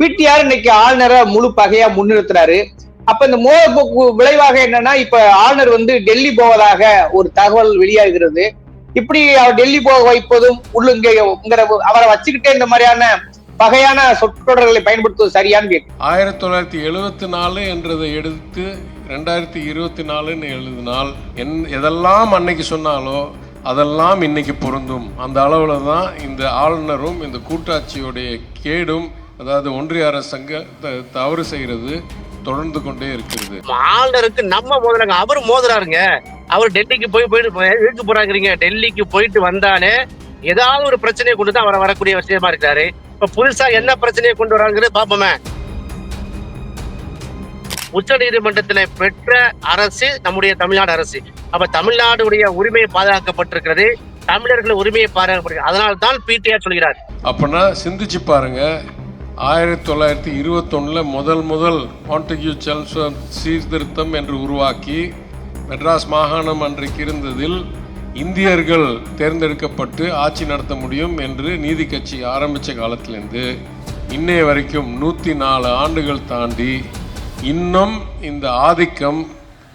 PTR இன்னைக்கு ஆளுநரை முழு பகையா முன்னிறுத்துறாரு. அப்ப இந்த மோதப்போக்கு விளைவாக என்னன்னா இப்ப ஆளுநர் வந்து டெல்லி போவதாக ஒரு தகவல் வெளியாகிறது. இப்படி அவர் டெல்லி போக வைப்பதும் உள்ளுங்கிற அவரை வச்சுக்கிட்டே இந்த மாதிரியான பகையான சொற்றொடர்களை பயன்படுத்துவது சரியான்னு கேட்கு ஆயிரத்தி தொள்ளாயிரத்தி எழுபத்தி நாலு என்றதை எடுத்து ரெண்டாயிரத்தி இருபத்தி நாலுன்னு எழுதினால் என் எதெல்லாம் அன்னைக்கு சொன்னாலோ அதெல்லாம் இன்னைக்கு பொருந்தும். அந்த அளவில் தான் இந்த ஆளுநரும் இந்த கூட்டாட்சியுடைய கேடும் அதாவது ஒன்றிய அரசாங்க தவறு செய்கிறது தொடர்ந்து கொண்டே இருக்கிறது. ஆளுநருக்கு நம்ம மோதுறாங்க அவர் மோதுறாருங்க. அவர் டெல்லிக்கு போய் போயிட்டு போறாங்கிறீங்க? டெல்லிக்கு போயிட்டு வந்தாலே ஏதாவது ஒரு பிரச்சனையை கொண்டு தான் அவர் வரக்கூடிய விஷயமா இருக்காரு இப்ப புதுசா என்ன பிரச்சனையை கொண்டு வராங்கிறது பாப்போமே. உச்ச நீதிமன்றத்துல பெற்ற அரசு நம்முடைய தமிழ்நாடு அரசு. அப்ப தமிழ்நாடுடைய உரிமை பாதுகாக்கப்பட்டிருக்கிறது. தமிழர்கள் உரிமையை பாதுகாக்கப்படுகிறது அதனால தான் பிடிஆர் சொல்கிறார். அப்போனா சிந்திச்சு பாருங்க. ஆயிரத்தி தொள்ளாயிரத்தி இருபத்தொன்னில் முதல் முதல் மாண்டகியூ செல்சன் சீர்திருத்தம் என்று உருவாக்கி மெட்ராஸ் மாகாணம் அன்றைக்கு இருந்ததில் இந்தியர்கள் தேர்ந்தெடுக்கப்பட்டு ஆட்சி நடத்த முடியும் என்று நீதி கட்சி ஆரம்பித்த காலத்திலேருந்து இன்னைய வரைக்கும் நூற்றி நாலு ஆண்டுகள் தாண்டி இன்னும் இந்த ஆதிக்கம்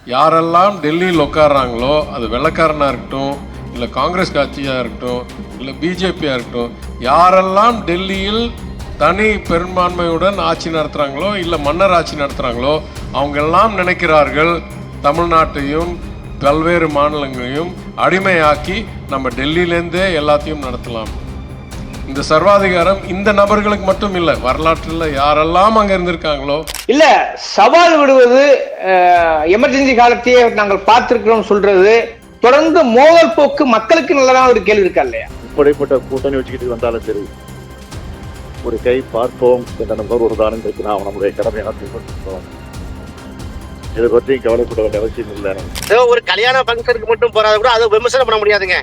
யாரெல்லாம் டெல்லியில் உட்கார்றாங்களோ அது வெள்ளக்காரனாக இருக்கட்டும் இல்லை காங்கிரஸ் கட்சியாக இருக்கட்டும் இல்லை பிஜேபியாக இருக்கட்டும் யாரெல்லாம் டெல்லியில் தனி பெரும்பான்மையுடன் ஆட்சி நடத்துகிறாங்களோ இல்லை மன்னர் ஆட்சி நடத்துகிறாங்களோ அவங்கெல்லாம் நினைக்கிறார்கள் தமிழ்நாட்டையும் பல்வேறு மாநிலங்களையும் அடிமையாக்கி நம்ம டெல்லியிலேருந்தே எல்லாத்தையும் நடத்தலாம். இந்த சர்வாதிகாரம் இந்த நபர்களுக்கு மட்டும் இல்லை வரலாற்றில் யாரெல்லாம் அங்கே இருந்திருக்காங்களோ. இல்ல சவால் விடுவது எமர்ஜென்சி காலத்தையே நாங்கள் பார்த்திருக்கிறோம் சொல்றது தொடர்ந்து மோதல் போக்கு மக்களுக்கு நல்லதான் ஒரு கேள்வி இருக்கா இல்லையா? இப்படிப்பட்ட கூட்டணி வச்சுக்கிட்டு வந்தாலும் சரி ஒரு கை பார்ப்போம் என்ற நம்பர் ஒரு தானங்களுக்கு நாம் நம்முடைய கடமையான நடத்திக்கொண்டிருக்கிறோம் இதை பற்றி கவலைப்பட வேண்டிய அவசியம் இல்லை. ஒரு கல்யாண ஃபங்க்ஷனுக்கு மட்டும் போறாத கூட அதை விமர்சனம் பண்ண முடியாதுங்க.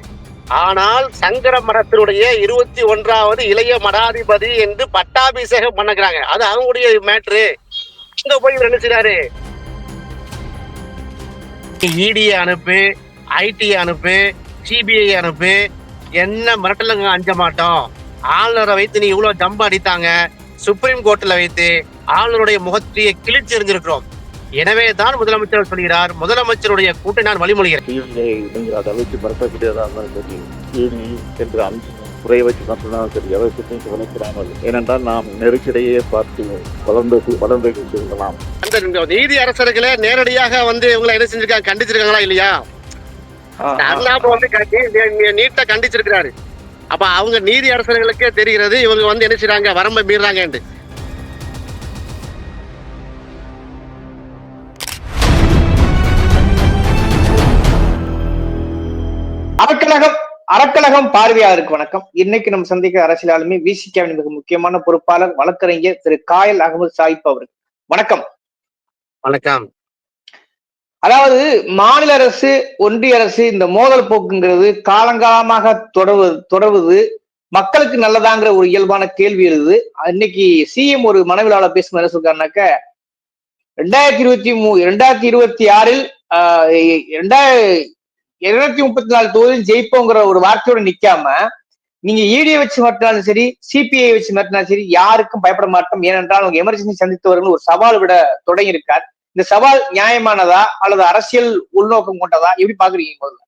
ஆனால் சங்கர மடத்தினுடைய இருபத்தி ஒன்றாவது இளைய மடாதிபதி என்று பட்டாபிஷேகம் பண்ணுகிறாங்க. அது அவங்களுடைய மேட்ரு இங்க போய் என்ன செய்றாரு? இடியை அனுப்பு ஐடி அனுப்பு சிபிஐ அனுப்பு என்ன மிரட்டலுங்க அஞ்ச மாட்டோம். ஆளுநரை வைத்து நீ இவ்வளவு ஜம்ப அடித்தாங்க சுப்ரீம் கோர்ட்ல வைத்து ஆளுநருடைய முகத்தையே கிழிச்சு எறிஞ்சிருக்கிறோம். எனவே தான் முதலமைச்சர் சொல்கிறார் முதலமைச்சருடைய கூட்டை நான் வழிமொழிகிறேன். மறக்கக்கூடியதாக என்று அம்சம் குறைய வச்சு தான் சொன்னாலும் சரி பற்றியும் கவனிக்கிறாமல் ஏனென்றால் நாம் நெருக்கடியே பார்த்து வளர்ந்து வளர்ந்து செல்லலாம் அந்த நீதி அரசர்களை நேரடியாக வந்து இவங்களை என்ன செஞ்சிருக்காங்க கண்டிச்சிருக்காங்களா இல்லையா? வந்து நீட்டா கண்டிச்சிருக்கிறாரு. அப்ப அவங்க நீதி அரசர்களுக்கே தெரிகிறது இவங்க வந்து என்ன செய்றாங்க? வரம்பை மீறாங்க அறக்கழகம் அறக்கழகம் பார்வையாளருக்கு வணக்கம். இன்னைக்கு நம்ம சந்திக்கிற அரசியல் ஆளுமை விசிகாவின் மிக முக்கியமான பொறுப்பாளர் வழக்கறிஞர் திரு காயல் அகமது சாயிப் அவர்கள். வணக்கம். வணக்கம். அதாவது மாநில அரசு ஒன்றிய அரசு இந்த மோதல் போக்குங்கிறது காலங்காலமாக தொடர்வு தொடர்வது மக்களுக்கு நல்லதாங்கிற ஒரு இயல்பான கேள்வி எழுது. இன்னைக்கு சிஎம் ஒரு மனவிழாவில் பேசும் என்ன சொல்றாருனாக்க ரெண்டாயிரத்தி இருபத்தி மூ ரெண்டாயிரத்தி இருபத்தி ஆறில் ஆஹ் ரெண்டாயிர இருநூத்தி முப்பத்தி நாலு தொகுதியில் ஜெயிப்போங்கிற ஒரு வார்த்தையோட நிக்காம நீங்க ஈடியை வச்சு மாட்டினாலும் சரி சிபிஐ வச்சு மாட்டினாலும் சரி யாருக்கும் பயப்பட மாட்டோம். ஏனென்றால் அவங்க எமர்ஜென்சி சந்தித்தவர்கள் ஒரு சவால் விட தொடங்கியிருக்கார். இந்த சவால் நியாயமானதா அல்லது அரசியல் உள்நோக்கம் கொண்டதா? எப்படி பாக்குறீங்க முதல்ல?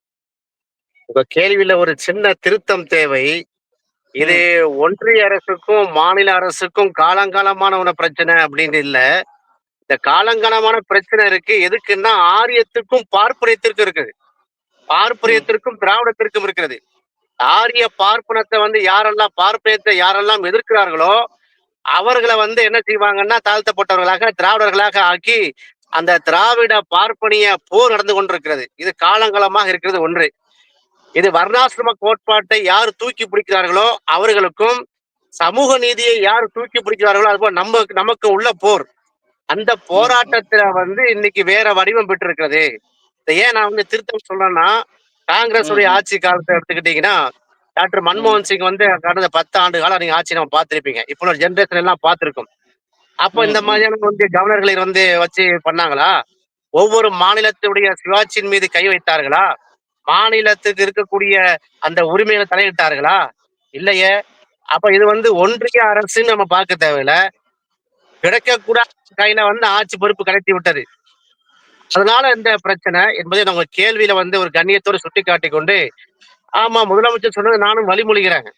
உங்க கேள்வியில ஒரு சின்ன திருத்தம் தேவை. இது ஒன்றிய அரசுக்கும் மாநில அரசுக்கும் காலங்காலமான ஒரு பிரச்சனை அப்படின்னு இல்ல. இந்த காலங்காலமான பிரச்சனை இருக்கு. எதுக்குன்னா ஆரியத்துக்கும் பார்ப்பனியத்திற்கும் இருக்குது. பார்ப்பனியத்திற்கும் திராவிடத்திற்கும் இருக்கிறது ஆரிய பார்ப்பனத்தை வந்து யாரெல்லாம் பார்ப்பனியத்தை யாரெல்லாம் எதிர்க்கிறார்களோ அவர்களை வந்து என்ன செய்வாங்கன்னா தாழ்த்தப்பட்டவர்களாக திராவிடர்களாக ஆக்கி அந்த திராவிட பார்ப்பனிய போர் நடந்து கொண்டிருக்கிறது. இது காலங்காலமாக இருக்கிறது ஒன்று. இது வர்ணாசிரம கோட்பாட்டை யார் தூக்கி பிடிக்கிறார்களோ அவர்களுக்கும் சமூக நீதியை யார் தூக்கி பிடிக்கிறார்களோ அதுபோல் நம்ம நமக்கு உள்ள போர். அந்த போராட்டத்துல வந்து இன்னைக்கு வேற வடிவம் பெற்றிருக்கிறது. ஏன் நான் வந்து திருத்தம் சொல்றேன்னா காங்கிரஸ் உடைய ஆட்சி காலத்தை எடுத்துக்கிட்டீங்கன்னா டாக்டர் மன்மோகன் சிங் வந்து கடந்த பத்து ஆண்டு காலம் நீங்க ஆட்சி நம்ம பார்த்திருப்பீங்க. இப்போ ஒரு ஜென்ரேஷன் எல்லாம் பார்த்திருக்கோம். அப்போ இந்த மாதிரியான வந்து கவர்னர்களை வந்து வச்சு பண்ணாங்களா? ஒவ்வொரு மாநிலத்துடைய சுயாட்சியின் மீது கை வைத்தார்களா? மாநிலத்துக்கு இருக்கக்கூடிய அந்த உரிமைகளை தலையிட்டார்களா? இல்லையே. அப்ப இது வந்து ஒன்றிய அரசுன்னு நம்ம பார்க்க தேவையில்ல. கிடைக்கக்கூடாத கையில வந்து ஆட்சி பொறுப்பு கடத்தி விட்டது. அதனால இந்த பிரச்சனை என்பதை உங்க கேள்வியில வந்து ஒரு கண்ணியத்தோடு சுட்டி காட்டிக் கொண்டு ஆமா முதலமைச்சர் சொன்னது நானும் வழிமொழிகிறேன்.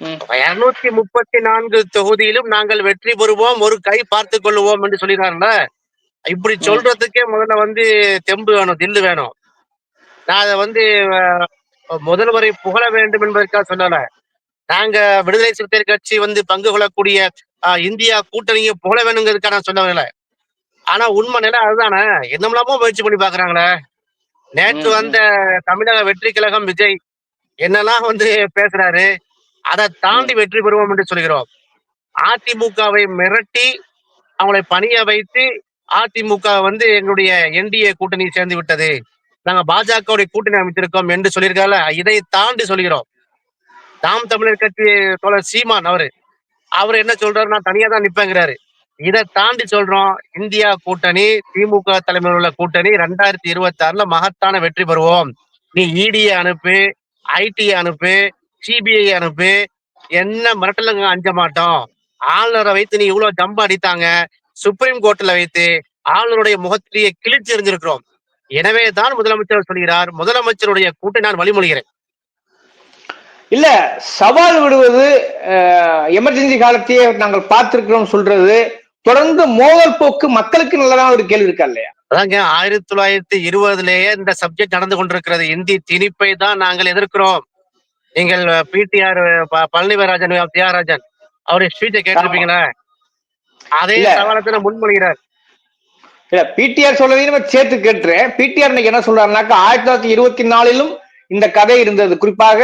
இருநூத்தி முப்பத்தி நான்கு தொகுதியிலும் நாங்கள் வெற்றி பெறுவோம். ஒரு கை பார்த்துக் கொள்ளுவோம் என்று சொல்லிடுறாருல இப்படி. சொல்றதுக்கே முதல்ல வந்து தெம்பு வேணும் தில்லு வேணும். நான் அதை வந்து முதல்வரை புகழ வேண்டும் என்பதற்காக சொல்லல. நாங்க விடுதலை சிறுத்தைகள் கட்சி வந்து பங்கு கொள்ளக்கூடிய இந்தியா கூட்டணியை புகழ வேணுங்கிறதுக்காக நான் சொல்ல ஆனா உண்மை நிலை அதுதானே. என்னமெல்லாமோ முயற்சி பண்ணி பாக்குறாங்களே நேற்று. வந்த தமிழக வெற்றி கழகம் விஜய் என்னெல்லாம் வந்து பேசுறாரு? அதை தாண்டி வெற்றி பெறுவோம் என்று சொல்கிறோம். அதிமுகவை மிரட்டி அவங்களை பணிய வைத்து அதிமுக வந்து எங்களுடைய என்டிஏ கூட்டணி சேர்ந்து விட்டது. நாங்க பாஜகவுடைய கூட்டணி அமைத்திருக்கோம் என்று சொல்லியிருக்கால இதை தாண்டி சொல்கிறோம். நாம் தமிழர் கட்சி தோழர் சீமான் அவரு அவர் என்ன சொல்றாரு? நான் தனியா தான் நிப்பேங்கிறாரு. இதை தாண்டி சொல்றோம் இந்தியா கூட்டணி திமுக தலைமையில் உள்ள கூட்டணி ரெண்டாயிரத்தி இருபத்தி ஆறுல மகத்தான வெற்றி பெறுவோம். நீ இடியை அனுப்பு ஐடி அனுப்பு சிபிஐ அனுப்பு. என்ன மிரட்டலுங்க அஞ்ச மாட்டோம். ஆளுநரை வைத்து நீ இவ்வளவு ஜம்பு அடித்தாங்க. சுப்ரீம் கோர்ட்ல வைத்து ஆளுநருடைய முகத்திலேயே கிழிச்சு எறிஞ்சிருக்கிறோம். எனவே தான் முதலமைச்சர் சொல்கிறார். முதலமைச்சருடைய கூட்டை நான் வழிமொழிகிறேன். இல்ல சவால் விடுவது எமர்ஜென்சி காலத்தையே நாங்கள் பார்த்திருக்கிறோம் சொல்றது தொடர்ந்து மோதல் போக்கு மக்களுக்கு நல்லதா ஒரு கேள்வி இருக்கா இல்லையா? அதாங்க ஆயிரத்தி தொள்ளாயிரத்தி இருபதுலயே இந்த சப்ஜெக்ட் நடந்து கொண்டிருக்கிறது. இந்தி திணிப்பை தான் நாங்கள் எதிர்க்கிறோம். நீங்கள் பிடிஆர் பழனிவராஜன் தியாகராஜன் அவருடைய ஸ்பீச்சை கேட்டிருப்பீங்களா? அதே இல்ல. சவாலத்தை முன்மொழிகிறார். இல்ல பிடிஆர் சொல்றதையும் நம்ம சேர்த்து கேட்டுறேன். பிடிஆர் இன்னைக்கு என்ன சொல்றாருனாக்கா ஆயிரத்தி தொள்ளாயிரத்தி இருபத்தி நாலிலும் இந்த கதை இருந்தது. குறிப்பாக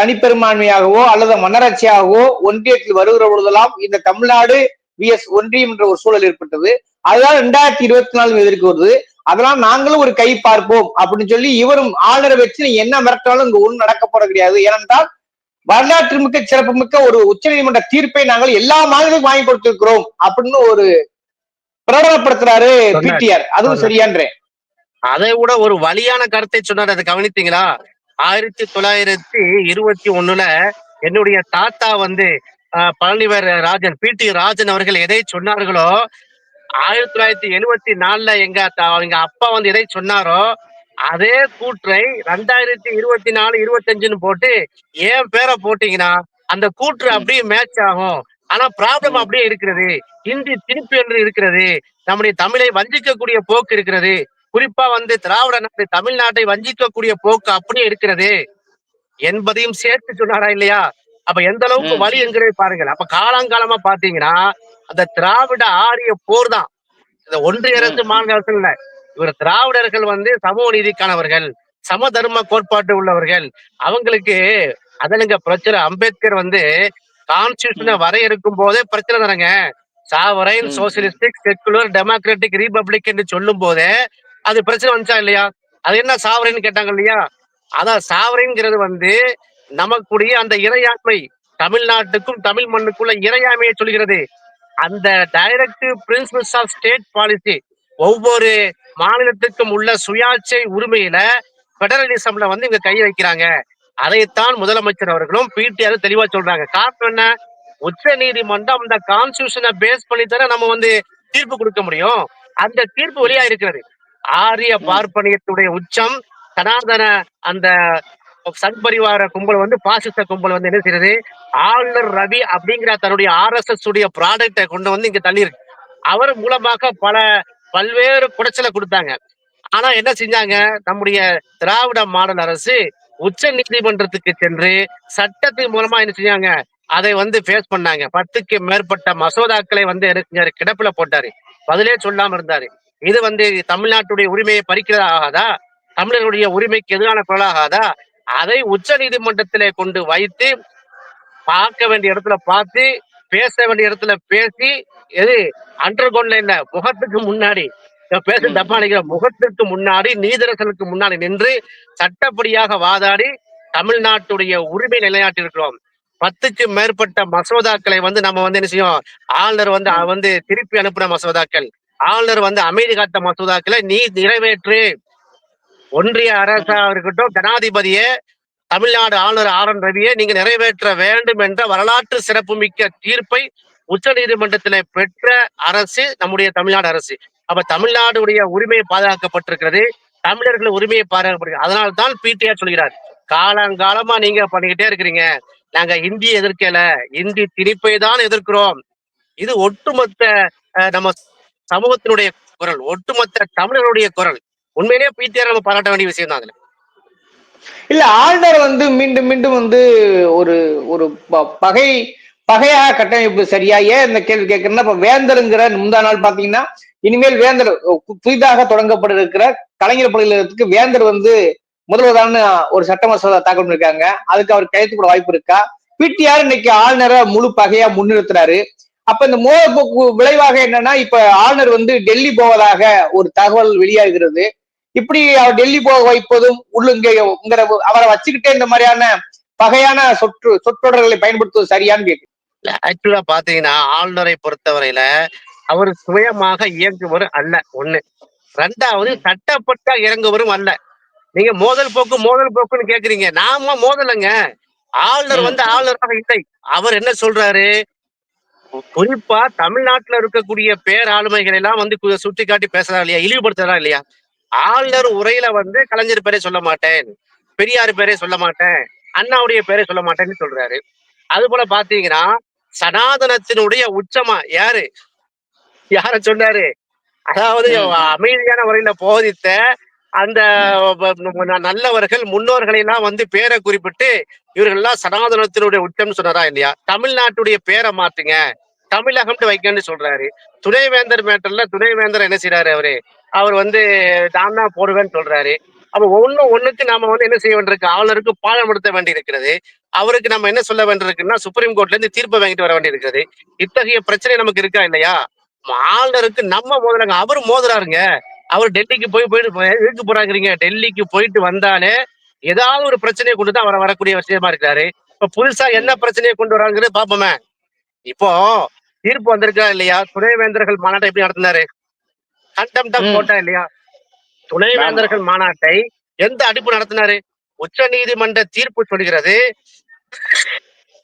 தனிப்பெரும்பான்மையாகவோ அல்லது மன்னராட்சியாகவோ ஒன்றியத்தில் வருகிற பொழுதெல்லாம் இந்த தமிழ்நாடு விஎஸ் ஒன்றியம் என்ற ஒரு சூழல் ஏற்பட்டது. அதுதான் ரெண்டாயிரத்தி இருபத்தி நாலு எதிர்க்கு வருது. அதெல்லாம் நாங்களும் ஒரு கை பார்ப்போம் அப்படின்னு சொல்லி இவரும் ஆளுநரை வச்சு நீ என்ன மிரட்டினாலும் இங்க ஒண்ணும் நடக்க போறது கிடையாது. ஏனென்றால் வரலாற்று மிக்க சிறப்புமிக்க ஒரு உச்சநீதிமன்ற தீர்ப்பை நாங்கள் எல்லா மாநிலங்களுக்கும் வாங்கி கொடுத்திருக்கிறோம் அப்படின்னு ஒரு பிரகடனப்படுத்துறாரு சொன்னார். பிடிஆர். அதுவும் சரியான்றேன் அதை விட ஒரு வலியான கருத்தை சொன்னார். அதை கவனித்தீங்களா? ஆயிரத்தி தொள்ளாயிரத்தி இருபத்தி ஒண்ணுல என்னுடைய தாத்தா வந்து பழனிவர் ராஜன் பி டி ராஜன் அவர்கள் எதை சொன்னார்களோ ஆயிரத்தி தொள்ளாயிரத்தி எழுவத்தி நாலுல எங்க எங்க அப்பா வந்து எதை சொன்னாரோ அதே கூற்றை ரெண்டாயிரத்தி இருபத்தி நாலு இருபத்தஞ்சுன்னு போட்டு ஏன் பேரை போட்டீங்கன்னா அந்த கூற்று அப்படியே மேட்ச் ஆகும். ஆனா ப்ராப்ளம் அப்படியே இருக்கிறது. ஹிந்தி திருப்பி என்று இருக்கிறது. நம்முடைய தமிழை வஞ்சிக்கக்கூடிய போக்கு இருக்கிறது. குறிப்பா வந்து திராவிட நாடு தமிழ்நாட்டை வஞ்சிக்கக்கூடிய போக்கு அப்படியே இருக்கிறது. என்பதையும் சேர்த்து சொன்னாரா இல்லையா? அப்ப எந்த அளவுக்கு. வழி என்கிறதை பாருங்கள். அப்ப காலங்காலமா பாத்தீங்கன்னா அந்த திராவிட ஆரிய போர் தான். இந்த ஒன்றிய அரசு ம். மாநில அரசு இல்ல. இவர் திராவிடர்கள் வந்து சமூக நீதிக்கானவர்கள் சம தர்ம கோட்பாட்டு உள்ளவர்கள். அவங்களுக்கு அதனுங்க பிரச்சனை. அம்பேத்கர் வந்து கான்ஸ்டியூஷனை வரையறுக்கும் போதே பிரச்சனை தானங்க. Sovereign. Socialistic secular democratic republic என்று சொல்லும் போதே அது பிரச்சனை வந்துச்சா இல்லையா? அது என்ன சாவரைன்னு கேட்டாங்க இல்லையா? அதான் சாவரைங்கிறது வந்து நமக்குடைய அந்த இறையாண்மை. தமிழ்நாட்டுக்கும் தமிழ் மண்ணுக்குள்ள இறையாண்மையை சொல்கிறது அந்த directive principles of state policy ஒவ்வொரு மாநிலத்துக்கும் உள்ள சுயாட்சை உரிமையில பெடரலிசம்ல வந்து இங்க கை வைக்கிறாங்க. அதைத்தான் முதலமைச்சர் அவர்களும் பிடிஆர் தெளிவா சொல்றாங்க. காரணம் என்ன? உச்ச நீதிமன்றம் அந்த கான்ஸ்டியூஷனை பேஸ் பண்ணி தானே நம்ம வந்து தீர்ப்பு கொடுக்க முடியும். அந்த தீர்ப்பு வெளியா இருக்கிறது ஆரிய பார்ப்பனியத்துடைய உச்சம் சனாதன அந்த சங் பரிவார கும்பல் வந்து பாசிச கும்பல் வந்து என்ன செய்யறது ஆளுநர் ரவி அப்படிங்கிற தன்னுடைய ஆர்எஸ்எஸ் உடைய ப்ராடக்டை கொண்டு வந்து இங்க தள்ளியிருக்கு. அவர் மூலமாக பல பல்வேறு குடைச்சலை கொடுத்தாங்க. ஆனா என்ன செஞ்சாங்க? நம்முடைய திராவிட மாடல் அரசு உச்ச நீதிமன்றத்துக்கு சென்று சட்டத்தின் மூலமா என்ன செஞ்சாங்க? அதை வந்து ஃபேஸ் பண்ணாங்க. பத்துக்கு மேற்பட்ட மசோதாக்களை வந்து என்ன கிடப்புல போட்டாரு. பதிலே சொல்லாம இருந்தாரு. இது வந்து தமிழ்நாட்டுடைய உரிமையை பறிக்கிறதாகாதா? தமிழர்களுடைய உரிமைக்கு எதிரான குரலாகாதா? அதை உச்ச நீதிமன்றத்திலே கொண்டு வைத்து பார்க்க வேண்டிய இடத்துல பார்த்து பேச வேண்டிய இடத்துல பேசி எது அண்டர் கிரவுண்ட்ல இல்ல முகத்துக்கு முன்னாடி பேச ம். தப்பா நினைக்கிற முகத்திற்கு முன்னாடி நீதரசனுக்கு முன்னாடி நின்று சட்டப்படியாக வாதாடி தமிழ்நாட்டுடைய உரிமை நிலைநாட்டியிருக்கிறோம் பத்துக்கு மேற்பட்ட மசோதாக்களை வந்து நம்ம வந்து என்ன செய்யும் ஆளுநர் வந்து. வந்து திருப்பி அனுப்புன மசோதாக்கள் ஆளுநர் வந்து அமைதி காத்த மசோதாக்களை நீ நிறைவேற்று ஒன்றிய அரசா இருக்கட்டும் ஜனாதிபதியே தமிழ்நாடு ஆளுநர் ஆர் என் ரவியை நீங்க நிறைவேற்ற வேண்டும் என்ற வரலாற்று சிறப்புமிக்க தீர்ப்பை உச்ச நீதிமன்றத்துல பெற்ற அரசு நம்முடைய தமிழ்நாடு அரசு. அப்ப தமிழ்நாடுடைய உரிமை பாதுகாக்கப்பட்டிருக்கிறது. தமிழர்கள் உரிமையை பாதுகாக்கப்படுகிறது அதனால தான் பிடிஆர் சொல்கிறார் காலங்காலமா நீங்க பண்ணிக்கிட்டே இருக்கிறீங்க. நாங்க இந்தி எதிர்க்கல. இந்தி திணிப்பை தான் எதிர்க்கிறோம். இது ஒட்டுமொத்த நம்ம சமூகத்தினுடைய குரல் ஒட்டுமொத்த தமிழர்களுடைய குரல். உண்மையிலேயே பிடிஆர் நம்ம பாராட்ட வேண்டிய விஷயம் தான் அதுல. இல்ல ஆளுநர் வந்து மீண்டும் மீண்டும் வந்து ஒரு ஒரு ப- பகை பகையாக கட்டமைப்பு சரியா? ஏன் இந்த கேள்வி கேட்கறேன்னா இப்ப வேந்தருங்கிற முந்தா நாள் பாத்தீங்கன்னா இனிமேல் வேந்தர் புதிதாக தொடங்கப்பட இருக்கிற கலைஞர் பல்கலைக்கழகத்துக்கு வேந்தர் வந்து முதல்வதான ஒரு சட்ட மசோதா தாக்கல் பண்ணிருக்காங்க. அதுக்கு அவர் கையெழுத்து கூட வாய்ப்பு இருக்கா? பிடிஆர் இன்னைக்கு ஆளுநரை முழு பகையா முன்னிறுத்துறாரு. அப்ப இந்த மோதப்போக்கு விளைவாக என்னன்னா இப்ப ஆளுநர் வந்து டெல்லி போவதாக ஒரு தகவல் வெளியாகிறது. இப்படி அவர் டெல்லி போக வைப்பதும் உள்ளுங்கிற அவரை வச்சுக்கிட்டே இந்த மாதிரியான பகையான சொற்று சொற்றொடர்களை பயன்படுத்துவது சரியான்னு கேக்கு ஆக்சுவலா பாத்தீங்கன்னா ஆளுநரை பொறுத்தவரையில அவர் சுயமாக இயங்குவர் அல்ல ஒண்ணு. ரெண்டாவது சட்டப்பட்ட இறங்குவரும் அல்ல. நீங்க மோதல் போக்கு மோதல் போக்குன்னு கேக்குறீங்க. நாம மோதலைங்க. ஆளுநர் வந்து ஆளுநராக இல்லை. அவர் என்ன சொல்றாரு? குறிப்பா தமிழ்நாட்டுல இருக்கக்கூடிய பேராளுமைகளை எல்லாம் வந்து சுட்டி காட்டி பேசுறா இல்லையா? இழிவுபடுத்துறா இல்லையா? ஆளுநர் உரையில வந்து கலைஞர் பேரை சொல்ல மாட்டேன் பெரியார் பேரே சொல்ல மாட்டேன் அண்ணாவுடைய பேரை சொல்ல மாட்டேன்னு சொல்றாரு. அது போல பாத்தீங்கன்னா சனாதனத்தினுடைய உச்சமா யாரு? யார சொன்னாரு? அதாவது. அமைதியான முறையில போதித்த அந்த நல்லவர்கள் முன்னோர்களை எல்லாம் வந்து பேரை குறிப்பிட்டு இவர்கள் எல்லாம் சனாதனத்தினுடைய உச்சம்னு சொன்னாரா இல்லையா? தமிழ்நாட்டுடைய பேரை மாத்துங்க. தமிழகம்னு வைக்கணும்னு சொல்றாரு. துணைவேந்தர் மேட்டர்ல துணைவேந்தர் என்ன செய்யறாரு அவரு? அவர் வந்து நான் தான் போடுவேன்னு சொல்றாரு. அப்ப ஒண்ணு ஒண்ணுக்கு நாம வந்து என்ன செய்ய வேண்டியிருக்கு? ஆளுநருக்கு பாலப்படுத்த நடத்த வேண்டி இருக்கிறது அவருக்கு நம்ம என்ன சொல்ல வேண்டியிருக்குன்னா சுப்ரீம் கோர்ட்ல இருந்து தீர்ப்பு வாங்கிட்டு வர வேண்டியிருக்கிறது. இத்தகைய பிரச்சனை நமக்கு இருக்கா இல்லையா? ஆளுநருக்கு நம்ம மோதுறாங்க அவர் மோதுறாருங்க. அவர் டெல்லிக்கு போய் போயிட்டு இழுக்கு எதுக்கு போறாங்கிறீங்க டெல்லிக்கு போயிட்டு வந்தாலே ஏதாவது ஒரு பிரச்சனையை கொண்டு தான் அவரை வரக்கூடிய விஷயமா இருக்கிறாரு. இப்ப புதுசா என்ன பிரச்சனையை கொண்டு வராங்கிறது பாப்போமே இப்போ தீர்ப்பு வந்திருக்கா இல்லையா? துணைவேந்தர்கள் மாநாட்டை எப்படி நடத்தினாரு. போட்டா இல்லையா? துணைவேந்தர்கள் மாநாட்டை எந்த அடிப்பு நடத்தினாரு? உச்ச நீதிமன்ற தீர்ப்பு சொல்கிறது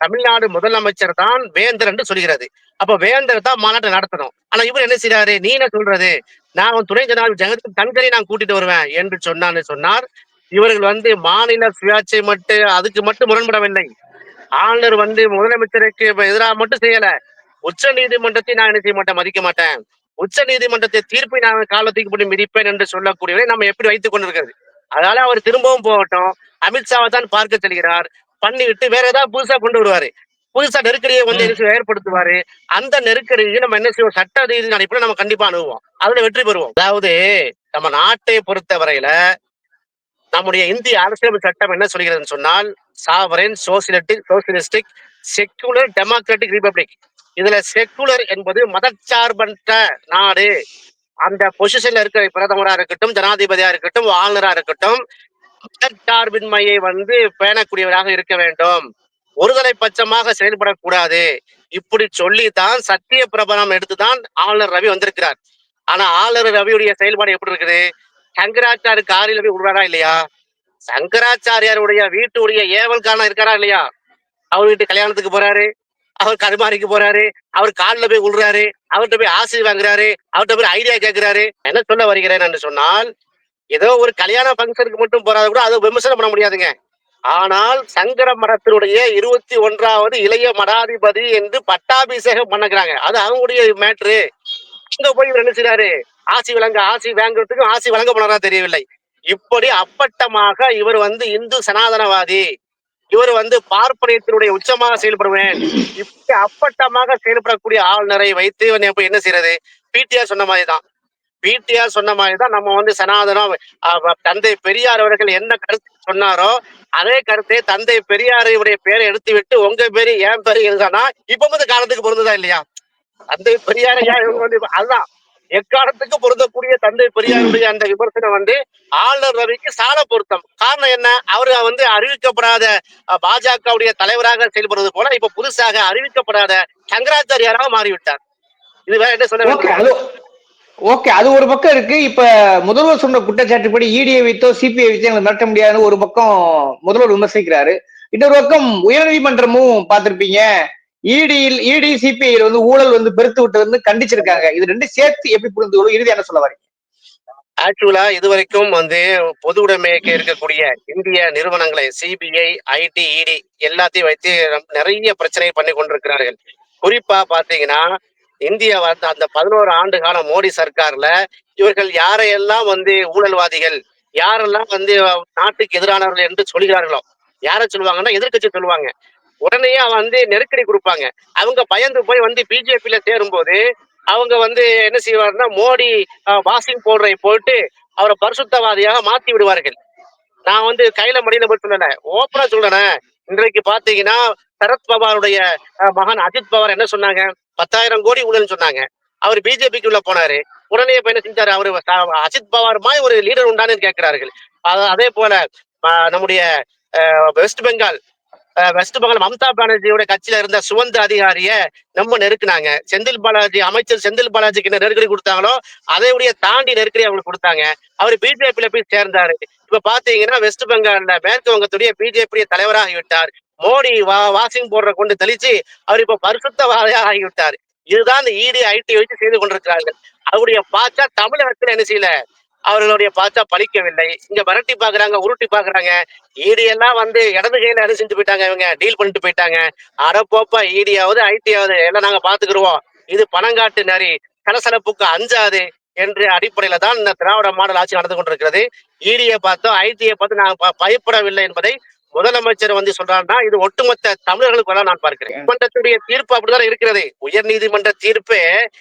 தமிழ்நாடு முதலமைச்சர் தான் வேந்தர் என்று சொல்கிறது. அப்ப வேந்தர் தான் மாநாட்டை நடத்தணும். ஆனா இவர் என்ன செய்யறாரு நீ என்ன சொல்றது? நான் துணை ஜனாதிபதி ஜெகத் தன்கரை நான் கூட்டிட்டு வருவேன் என்று சொன்னான்னு சொன்னார். இவர்கள் வந்து மாநில சுயாட்சி மட்டும் அதுக்கு மட்டும் முரண்படவில்லை. ஆளுநர் வந்து முதலமைச்சருக்கு எதிராக மட்டும் செய்யல. உச்ச நீதிமன்றத்தை நான் என்ன செய்ய மாட்டேன்? மதிக்க மாட்டேன். உச்ச நீதிமன்றத்தை தீர்ப்பை நான் காலத்துக்கு போட்டு மிதிப்பேன் என்று சொல்லக்கூடியவரை நம்ம எப்படி வைத்துக் கொண்டிருக்கிறது? அதனால அவர் திரும்பவும் போகட்டும். அமித்ஷாவை தான் பார்க்க செல்கிறார். பண்ணிவிட்டு வேற ஏதாவது புதுசா கொண்டு வருவாரு. புதுசா நெருக்கடியை வந்து ஏற்படுத்துவாரு. அந்த நெருக்கடியை நம்ம என்ன செய்வோம்? சட்ட ரீதி அடிப்படையில் நம்ம கண்டிப்பா அணுகுவோம். அதுல வெற்றி பெறுவோம். அதாவது நம்ம நாட்டை பொறுத்த வரையில நம்முடைய இந்திய அரசியலமைப்பு சட்டம் என்ன சொல்கிறதுன்னு சொன்னால் sovereign socialistic socialistic secular democratic republic இதுல செக்குலர் என்பது மதச்சார்பற்ற நாடு. அந்த பொசிஷன்ல இருக்கிற பிரதமரா இருக்கட்டும் ஜனாதிபதியா இருக்கட்டும் ஆளுநரா இருக்கட்டும் மதச்சார்பின்மையை வந்து பேணக்கூடியவராக இருக்க வேண்டும். ஒருதலை பட்சமாக செயல்படக்கூடாது. இப்படி சொல்லித்தான் சத்திய பிரபலம் எடுத்துதான் ஆளுநர் ரவி வந்திருக்கிறார். ஆனா ஆளுநர் ரவியுடைய செயல்பாடு எப்படி இருக்குது? சங்கராச்சாரி காரில் போய் விடுறாரா இல்லையா? சங்கராச்சாரியாருடைய வீட்டுடைய ஏவல்காரனா இருக்காரா இல்லையா? அவர் வீட்டு கல்யாணத்துக்கு போறாரு அவர் கருமாரிக்கு போறாரு அவர் காலில் போய் விழுறாரு அவர்கிட்ட போய் ஆசை வாங்குறாரு அவர்கிட்ட போய் ஐடியா கேட்கிறாரு என்ன சொல்ல வருகிறேன் என்று சொன்னால் ஏதோ ஒரு கல்யாண ஃபங்க்ஷனுக்கு மட்டும் போறாது கூட அதை விமர்சனம் பண்ண முடியாதுங்க. ஆனால் சங்கர மடத்தினுடைய இருபத்தி ஒன்றாவது இளைய மடாதிபதி என்று பட்டாபிஷேகம் பண்ணுகிறாங்க. அது அவங்களுடைய மேட்ரு அங்க போய் என்ன செய்றாரு? ஆசி வழங்க ஆசி வாங்குறதுக்கும் ஆசி வழங்க போனதா தெரியவில்லை. இப்படி அப்பட்டமாக இவர் வந்து இந்து சனாதனவாதி. இவர் வந்து பார்ப்பனியத்தினுடைய உச்சமாக செயல்படுவேன். இப்படி அப்பட்டமாக செயல்படக்கூடிய ஆளுநரை வைத்து இவன் இப்ப என்ன செய்யறது? பிடிஆர் சொன்ன மாதிரி தான் பிடிஆர் சொன்ன மாதிரி தான் நம்ம வந்து சனாதனம் தந்தை பெரியார் அவர்கள் என்ன கருத்து சொன்னாரோ அதே கருத்தை தந்தை பெரியாருடைய பேரை எடுத்து விட்டு உங்க பேரு என் பேரு இருந்தானா இப்ப வந்து காலத்துக்கு பொருந்ததா இல்லையா? தந்தை பெரியாரை ஏன் இவங்க வந்து அதுதான். எக்காலத்துக்கு பொருந்தக்கூடிய தந்தை பெரியாருடைய அந்த விமர்சனம் வந்து ஆளுநர் ரவிக்கு சால பொருத்தம். காரணம் என்ன? அவரு வந்து அறிவிக்கப்படாத பாஜகவுடைய தலைவராக செயல்படுவது போல இப்ப புதுசாக அறிவிக்கப்படாத சங்கராச்சாரியாராக மாறிவிட்டார். இது வேற என்ன சொல்ல ஓகே அது ஓகே அது ஒரு பக்கம் இருக்கு. இப்ப முதல்வர் சொன்ன குற்றச்சாட்டுப்படி இடியை வைத்தோ சிபிஐ வைத்தோ எங்களை மிரட்ட முடியாதுன்னு ஒரு பக்கம் முதல்வர் விமர்சிக்கிறாரு. இன்னொரு பக்கம் உயர்நீதிமன்றமும் பார்த்திருப்பீங்க. இடியில் இடி சிபிஐல வந்து ஊழல் வந்து பெருத்து விட்டதுன்னு கண்டிச்சிருக்காங்க. இது ரெண்டு சேர்த்து எப்படி புரிந்து கொள்ளும் இறுதி என்ன சொல்ல வரீங்க? ஆக்சுவலா இது வரைக்கும் வந்து பொது உடைமைக்கு இருக்கக்கூடிய இந்திய நிறுவனங்களை சிபிஐ ஐடி இடி எல்லாத்தையும் வைத்து நிறைய பிரச்சனை பண்ணி கொண்டிருக்கிறார்கள். குறிப்பா பாத்தீங்கன்னா இந்தியா வந்து அந்த பதினோரு ஆண்டு கால மோடி சர்க்கார்ல இவர்கள் யாரையெல்லாம் வந்து ஊழல்வாதிகள் யாரெல்லாம் வந்து நாட்டுக்கு எதிரானவர்கள் என்று சொல்கிறார்களோ யாரை சொல்லுவாங்கன்னா எதிர்க்கட்சி சொல்லுவாங்க. உடனே அவன் வந்து நெருக்கடி கொடுப்பாங்க. அவங்க பயந்து போய் வந்து பிஜேபியில சேரும்போது அவங்க வந்து என்ன செய்வாருன்னா மோடி வாஷிங் பவுடரை போட்டு அவரை பரிசுத்தவாதியாக மாத்தி விடுவார்கள். நான் வந்து கையில மடியில போய் சொல்லல ஓப்பனா சொல்றேன். இன்றைக்கு பாத்தீங்கன்னா சரத் பவாருடைய மகன் அஜித் பவார் என்ன சொன்னாங்க? பத்தாயிரம் கோடி ஊழல்னு சொன்னாங்க. அவர் பிஜேபிக்கு உள்ள போனாரு. உடனே இப்ப என்ன செஞ்சாரு? அவரு அஜித் பவார் மாதிரி ஒரு லீடர் உண்டானு கேட்கிறார்கள். அதே போல நம்முடைய West Bengal West Bengal Mamata பானர்ஜியோட கட்சியில இருந்த சுவந்த அதிகாரிய நம்ம நெருக்குனாங்க. செந்தில் பாலாஜி அமைச்சர் செந்தில் பாலாஜிக்கு என்ன நெருக்கடி கொடுத்தாங்களோ அதை தாண்டி நெருக்கடி அவங்களுக்கு கொடுத்தாங்க. அவர் பிஜேபியில போய் சேர்ந்தாரு. இப்ப பாத்தீங்கன்னா வெஸ்ட் பெங்கால்ல மேற்கு வங்கத்துடைய பிஜேபி தலைவராகி விட்டார். மோடி வா வாஷிங் போடுற கொண்டு தெளிச்சு அவர் இப்ப பரிசுத்தவாதியாக ஆகிவிட்டார் இதுதான் இந்த இடி ஐடி வச்சு செய்து கொண்டிருக்கிறார்கள். அவருடைய பாச்சா தமிழகத்துல என்ன செய்யல? அவர்களுடைய பாச்சா பழிக்கவில்லை. இங்க மிரட்டி பாக்குறாங்க உருட்டி பாக்குறாங்க ஈடி எல்லாம் வந்து இடது கையில என்ன செஞ்சு போயிட்டாங்க இவங்க. டீல் பண்ணிட்டு போயிட்டாங்க. அறப்போப்பா ஈடியாவது ஐடியாவது எல்லாம் நாங்க பாத்துக்கிருவோம் இது பணங்காட்டு நரி சலசலப்புக்கு அஞ்சாது என்ற அடிப்படையில தான் இந்த திராவிட மாடல் ஆட்சி நடந்து கொண்டிருக்கிறது. ஈடியை பார்த்தோம் ஐடியை பார்த்து நான் ப- பயப்படவில்லை என்பதை முதலமைச்சர் வந்து சொல்றாருன்னா இது ஒட்டுமொத்த தமிழர்களுக்கு நான் பார்க்கிறேன். நீதிமன்றத்துடைய தீர்ப்பு அப்படிதான் இருக்கிறது. உயர் நீதிமன்ற தீர்ப்பு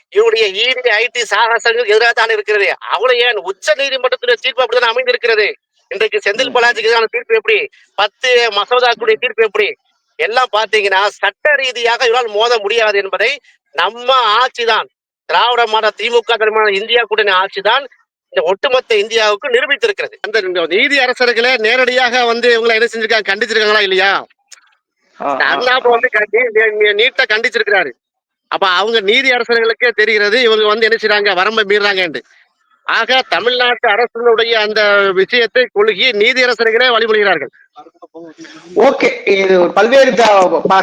இவருடைய இடி ஐடி சாகசங்கள் எதிராக தான் இருக்கிறது. அவ்வளவு ஏன் உச்ச நீதிமன்றத்துடைய தீர்ப்பு அப்படிதான் அமைந்திருக்கிறது? இன்றைக்கு செந்தில் பாலாஜிக்கு எதிரான தீர்ப்பு எப்படி? பத்து மசோதாக்குடைய தீர்ப்பு எப்படி? எல்லாம் பாத்தீங்கன்னா சட்ட ரீதியாக இவரால் மோத முடியாது என்பதை நம்ம ஆட்சிதான். திராவிட மாடல் திமுக தலைமையிலான இந்தியா கூட்டணி ஆட்சிதான். இந்த ஒட்டுமொத்த இந்தியாவுக்கு நிரூபித்திருக்கிறது. அந்த நீதி அரசர்களே நேரடியாக வந்து இவங்களை என்ன செஞ்சிருக்காங்க? கண்டிச்சிருக்காங்களா இல்லையா? அண்ணாப்ப வந்து கண்டி- நீ- நீ- நீட்டா கண்டிச்சிருக்கிறாரு. அப்ப அவங்க நீதி அரசர்களுக்கே தெரிகிறது இவங்க வந்து என்ன செய்றாங்க? வரம்பை மீறாங்க ஆக தமிழ்நாட்டு அரசனுடைய அந்த விஷயத்தை கொள்கி நீதி அரசர்களே வழிமொழிகிறார்கள் ஓகே இது பல்வேறு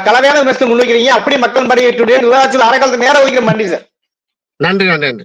கலவையான விமர்சனம் முன்வைக்கிறீங்க. அப்படியே மக்கள் மடியிட்டுடைய விவாதத்தில் அரைக்காலத்து நேரம் வைக்கிற நன்றி நன்றி நன்றி.